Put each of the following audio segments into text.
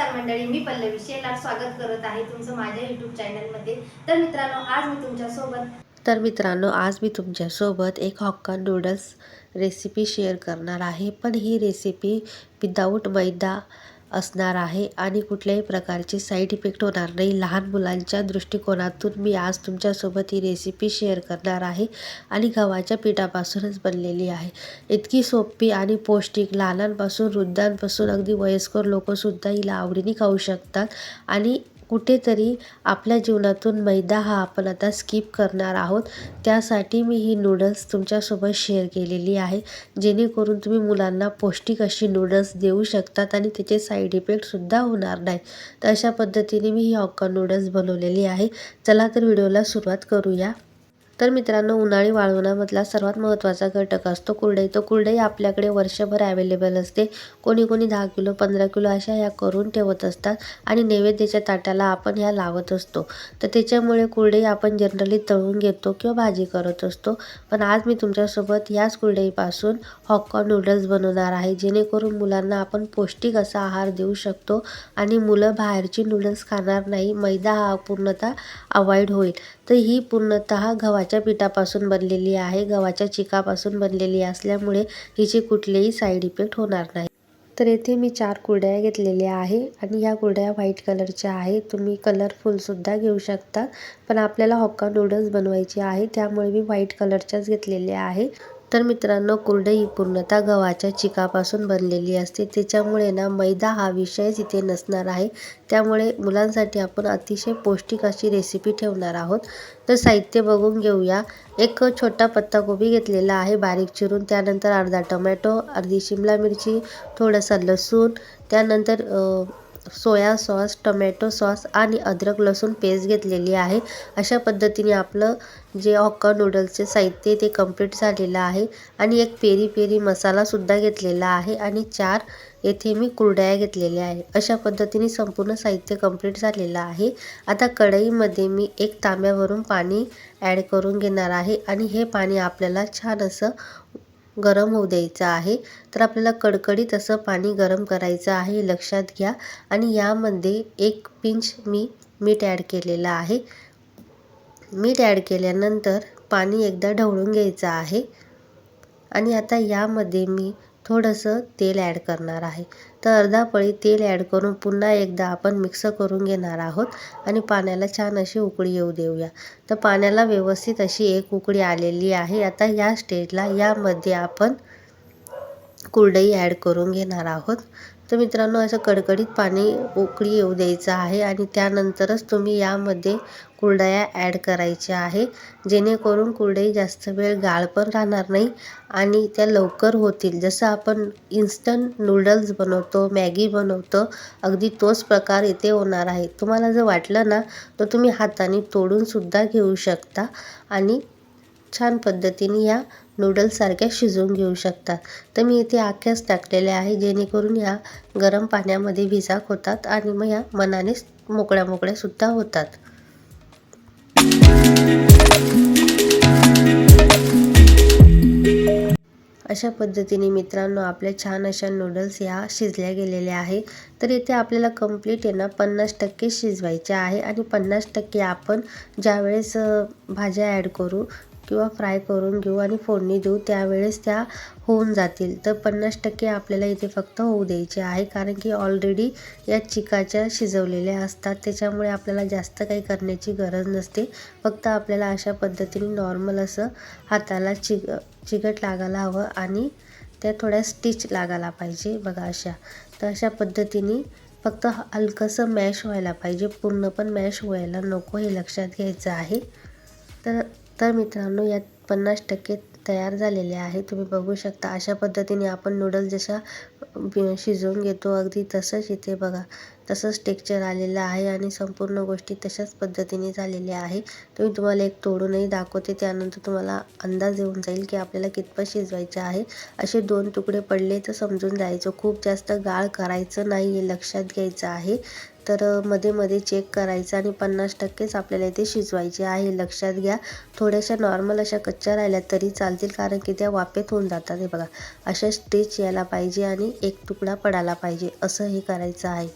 नमस्कार मंडळी मी पल्लवी शेलार स्वागत करत आहे तुमचं माझ्या यूट्यूब चॅनलमध्ये तर मित्रांनो आज मी तुमच्यासोबत तर मित्रांनो आज मी तुमच्यासोबत एक हक्का नूडल्स रेसिपी शेअर करणार आहे. पण ही रेसिपी विदाऊट मैदा असणार आहे आणि कुठल्याही प्रकारचे साईड इफेक्ट होणार नाही. लहान मुलांच्या दृष्टिकोनातून मी आज तुमच्यासोबत ही रेसिपी शेअर करणार आहे आणि गव्हाच्या पिठापासूनच बनलेली आहे. इतकी सोपी आणि पौष्टिक लहानांपासून वृद्धांपासून अगदी वयस्कर लोकंसुद्धा हिला आवडीने खाऊ शकतात आणि कुठेतरी आपल्या जीवनातून मैदा हा आपण आता स्किप करणार आहोत. त्यासाठी मी ही नूडल्स तुमच्यासोबत शेअर केलेली आहे. जेणेकरून तुम्ही मुलांना पौष्टिक अशी नूडल्स देऊ शकतात आणि त्याचे साईड इफेक्टसुद्धा होणार नाही तर अशा पद्धतीने मी ही हॉक्का नूडल्स बनवलेली आहे. चला तर व्हिडिओला सुरुवात करूया. तर मित्रांनो उन्हाळी वाळवणामधला सर्वात महत्त्वाचा घटक असतो कुरडई. तो कुरडई आपल्याकडे वर्षभर अवेलेबल असते. कोणी कोणी दहा किलो पंधरा किलो अशा ह्या करून ठेवत असतात आणि नैवेद्याच्या ताटाला आपण ह्या लावत असतो. तर त्याच्यामुळे कुरडई आपण जनरली तळून घेतो किंवा भाजी करत असतो. पण आज मी तुमच्यासोबत याच कुरडईपासून हॉकॉर्न नूडल्स बनवणार आहे. जेणेकरून मुलांना आपण पौष्टिक असा आहार देऊ शकतो आणि मुलं बाहेरची नूडल्स खाणार नाही. मैदा हा पूर्णतः अवॉइड होईल. तर ही पूर्णतः गव्हाच्या पिठापासून बनलेली आहे. गव्हाच्या चिकापासून बनलेली असल्यामुळे हिचे कुठलेही साईड इफेक्ट होणार नाही. तर येथे मी चार कुरड्या घेतलेल्या आहे आणि ह्या कुरड्या व्हाईट कलरच्या आहे तुम्ही कलरफुलसुद्धा घेऊ शकता. पण आपल्याला हॉक्का नूडल्स बनवायचे आहे. त्यामुळे मी व्हाईट कलरच्याच घेतलेल्या आहे. तर मित्रांनो कुरडई ही पूर्णतः गव्हाच्या चिकापासून बनलेली असते. त्याच्यामुळे ना मैदा हा विषयच इथे नसणार आहे. त्यामुळे मुलांसाठी आपण अतिशय पौष्टिक अशी रेसिपी ठेवणार आहोत. तर साहित्य बघून घेऊया. एक छोटा पत्ताकोबी घेतलेला आहे बारीक चिरून. त्यानंतर अर्धा टोमॅटो अर्धी शिमला मिरची थोडंसं लसूण. त्यानंतर सोया सॉस टोमॅटो सॉस आणि अद्रक लसूण पेस्ट घेतलेली आहे. अशा पद्धतीने आपलं जे हॉक्का नूडल्सचे साहित्य ते कंप्लीट झालेलं आहे. आणि एक पेरी पेरी मसालासुद्धा घेतलेला आहे आणि चार येथे मी कुरड्या घेतलेल्या आहे. अशा पद्धतीने संपूर्ण साहित्य कंप्लीट झालेलं आहे. आता कढईमध्ये मी एक तांब्यावरून पाणी ॲड करून घेणार आहे आणि हे पाणी आपल्याला छान असं गरम होऊ द्यायचं आहे. तर आपल्याला कडकडीत असं पाणी गरम करायचं आहे लक्षात घ्या. आणि यामध्ये एक पिंच मी मीठ ॲड केलेलं आहे. मीठ ॲड केल्यानंतर पाणी एकदा ढवळून घ्यायचं आहे. आणि आता यामध्ये मी थोडंसं तेल ॲड करणार आहे. तर अर्धा पळी तेल ॲड करून पुन्हा एकदा आपण मिक्स करून घेणार आहोत आणि पाण्याला छान अशी उकळी येऊ देऊया. तर पाण्याला व्यवस्थित अशी एक उकळी आलेली आहे. आता या स्टेजला यामध्ये आपण कुरडई ॲड करून घेणार आहोत. तर मित्रांनो असं कडकडीत पाणी उकळी येऊ द्यायचं आहे आणि त्यानंतरच तुम्ही यामध्ये कुरडया ॲड करायच्या आहे. जेणेकरून कुरडई जास्त वेळ गाळ पण राहणार नाही आणि त्या लवकर होतील. जसं आपण इन्स्टंट नूडल्स बनवतो मॅगी बनवतो अगदी तोच प्रकार इथे होणार आहे. तुम्हाला जर वाटलं ना तर तुम्ही हाताने तोडूनसुद्धा घेऊ शकता आणि छान पद्धतीने या नूडल्ससारख्या शिजवून घेऊ शकतात तर मी इथे आख्याच टाकलेल्या आहे जेणेकरून ह्या गरम पाण्यामध्ये भिजाक होतात आणि मग या मनाने मोकळ्या मोकळ्यासुद्धा होतात. अशा पद्धतीने मित्रांनो आपल्या छान अशा नूडल्स ह्या शिजल्या गेलेल्या आहे तर इथे आपल्याला कंप्लीट आहे ना पन्नास टक्के शिजवायचे आहे आणि पन्नास टक्के आपण ज्यावेळेस भाज्या ॲड करू किंवा फ्राय करून घेऊ आणि फोडणी देऊ त्यावेळेस त्या होऊन जातील. तर पन्नास टक्के आपल्याला इथे फक्त होऊ द्यायचे आहे कारण की ऑलरेडी या चिकाच्या शिजवलेल्या असतात. त्याच्यामुळे आपल्याला जास्त काही करण्याची गरज नसते. फक्त आपल्याला अशा पद्धतीने नॉर्मल असं हाताला चिक चिकट लागायला हवं आणि त्या थोड्या स्टिच लागायला पाहिजे. बघा अशा. तर अशा पद्धतीने फक्त हलकंसं मॅश व्हायला पाहिजे. पूर्ण पण मॅश व्हायला नको हे लक्षात घ्यायचं आहे. तर तर मित्रांनो यात पन्नास टक्के तयार झालेले आहे. तुम्ही बघू शकता अशा पद्धतीने आपण नूडल्स जशा शिजवून घेतो अगदी तसंच इथे बघा. तसंच टेक्चर आलेलं आहे आणि संपूर्ण गोष्टी तशाच पद्धतीने झालेल्या आहे तुम्ही तुम्हाला एक तोडूनही दाखवते त्यानंतर तुम्हाला अंदाज येऊन जाईल की आपल्याला कितपत शिजवायचे आहे. असे दोन तुकडे पडले तर समजून जायचं खूप जास्त गाळ करायचं नाही लक्षात घ्यायचं आहे. तर मध्ये मध्ये चेक करायचं आणि पन्नास टक्केच आपल्याला इथे शिजवायचे आहे. लक्षात घ्या थोड्याशा नॉर्मल अशा कच्च्या राहिल्या तरी चालतील कारण की त्या वापेत होऊन जातात हे बघा. अशा स्टेच यायला पाहिजे आणि एक तुकडा पडायला पाहिजे असं हे करायचं आहे.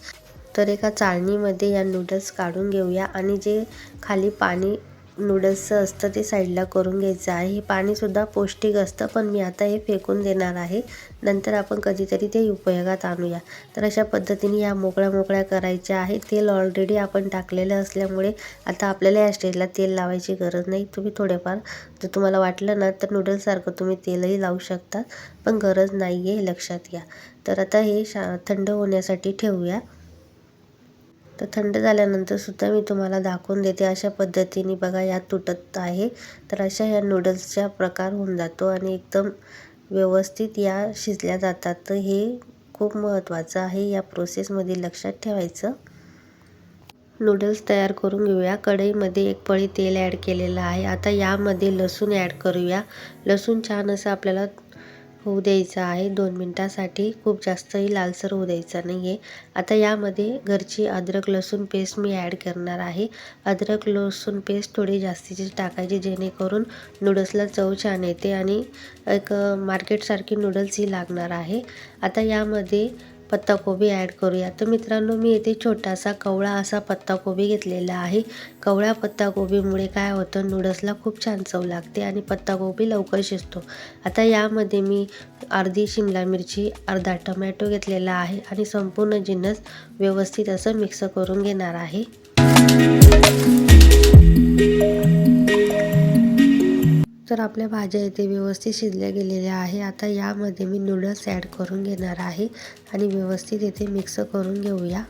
तर एका चाळणीमध्ये या नूडल्स काढून घेऊया आणि जे खाली पाणी नूडल्सचं असतं ते साईडला करून घ्यायचं आहे. हे पाणीसुद्धा पौष्टिक असतं पण मी आता हे फेकून देणार आहे. नंतर आपण कधीतरी ते उपयोगात आणूया. तर अशा पद्धतीने या मोकळ्या मोकळ्या करायच्या आहे. तेल ऑलरेडी आपण टाकलेलं असल्यामुळे आता आपल्याला या स्टेजला तेल लावायची गरज नाही. तुम्ही थोडेफार जर तुम्हाला वाटलं ना तर नूडल्ससारखं तुम्ही तेलही लावू शकता पण गरज नाही आहे लक्षात घ्या. तर आता हे शा थंड होण्यासाठी ठेवूया. तर थंड झाल्यानंतर सुद्धा मी तुम्हाला दाखवून देते अशा पद्धतीने बघा यात तुटत आहे. तर अशा ह्या नूडल्सचा प्रकार होऊन जातो आणि एकदम व्यवस्थित या शिजल्या जातात. तर हे खूप महत्त्वाचं आहे. या प्रोसेसमध्ये लक्षात ठेवायचं. नूडल्स तयार करून घेऊया. कढईमध्ये एक पळी तेल ॲड केलेलं आहे. आता यामध्ये लसूण ॲड करूया. लसूण छान असं आपल्याला होऊ द्यायचं आहे. दोन मिनटासाठी खूप जास्तही लालसर होऊ द्यायचा नाही आहे आता यामध्ये घरची अद्रक लसूण पेस्ट मी ॲड करणार आहे. अद्रक लसूण पेस्ट थोडी जास्तीची टाकायची जेणेकरून नूडल्सला चव छान येते आणि एक मार्केटसारखी नूडल्स ही लागणार आहे. आता यामध्ये पत्ताकोबी ॲड करूया. तर मित्रांनो मी येथे छोटासा कवळा असा पत्ताकोबी घेतलेला आहे. कवळ्या पत्ताकोबीमुळे काय होतं नूडल्सला खूप छान चव लागते आणि पत्ताकोबी लवकर शिजतो. आता यामध्ये मी अर्धी शिमला मिरची अर्धा टमॅटो घेतलेला आहे आणि संपूर्ण जिन्नस व्यवस्थित असं मिक्स करून घेणार आहे. तर आपल्या भाज्या इथे व्यवस्थित शिजल्या गेलेल्या आहे. आता यामध्ये मी नूडल्स ॲड करून घेणार आहे आणि व्यवस्थित इथे मिक्स करून घेऊया.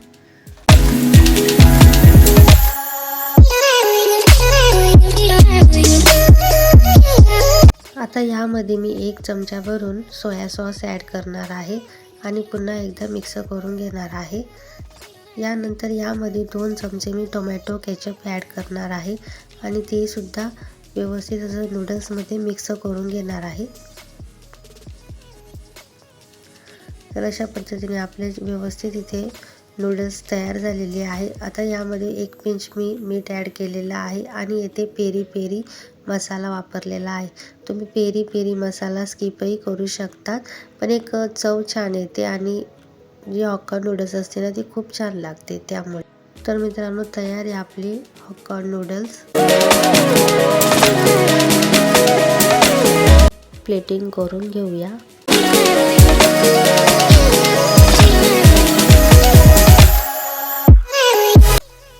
आता यामध्ये मी एक चमचा भरून सोया सॉस ॲड करणार आहे आणि पुन्हा एकदा मिक्स करून घेणार आहे. यानंतर यामध्ये दोन चमचे मी टोमॅटो केचप ॲड करणार आहे आणि ते सुद्धा व्यवस्थित असं नूडल्समध्ये मिक्स करून घेणार आहे. तर अशा पद्धतीने आपले व्यवस्थित इथे नूडल्स तयार झालेले आहे. आता यामध्ये एक पिंच मी मीठ ॲड केलेलं आहे आणि येथे पेरी पेरी मसाला वापरलेला आहे. तुम्ही पेरी पेरी मसाला स्किपही करू शकतात पण एक चव छान येते आणि जी हॉक्का नूडल्स असते ना ती खूप छान लागते त्यामुळे. तर मित्रांनो तयार आहे आपली हॉक्का नूडल्स प्लेटिंग करून घेऊया.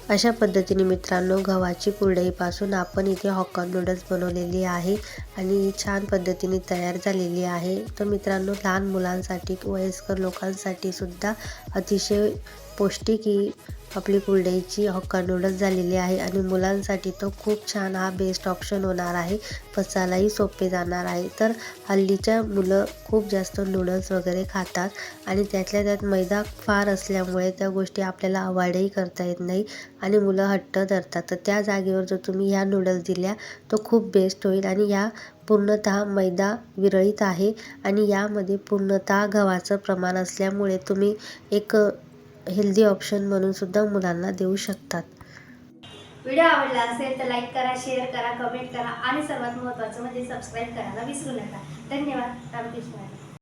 अशा पद्धतीने मित्रांनो गव्हाची कुरडईपासून आपण इथे हॉका नूडल्स बनवलेली आहे आणि छान पद्धतीने तयार झालेली आहे. तर मित्रांनो लहान मुलांसाठी वयस्कर लोकांसाठी सुद्धा अतिशय पौष्टिक ही आपली कुरडईची हक्का नूडल्स झालेली आहे आणि मुलांसाठी तो खूप छान हा बेस्ट ऑप्शन होणार आहे. पचायलाही सोपे जाणार आहे. तर हल्लीच्या मुलं खूप जास्त नूडल्स वगैरे खातात आणि त्यातल्या त्यात मैदा फार असल्यामुळे त्या गोष्टी आपल्याला अवॉइडही करता येत नाही आणि मुलं हट्ट धरतात. तर त्या जागेवर जर तुम्ही ह्या नूडल्स दिल्या तो खूप बेस्ट होईल आणि या पूर्णतः मैदा विरळीत आहे आणि यामध्ये पूर्णतः गव्हाचं प्रमाण असल्यामुळे तुम्ही एक हेल्दी ऑप्शन म्हणून सुद्धा मुलांना देऊ शकतात. व्हिडिओ आवडला असेल तर लाईक करा शेअर करा कमेंट करा आणि सर्वात महत्त्वाचं म्हणजे सबस्क्राईब करायला विसरू नका. धन्यवाद. रामकृष्ण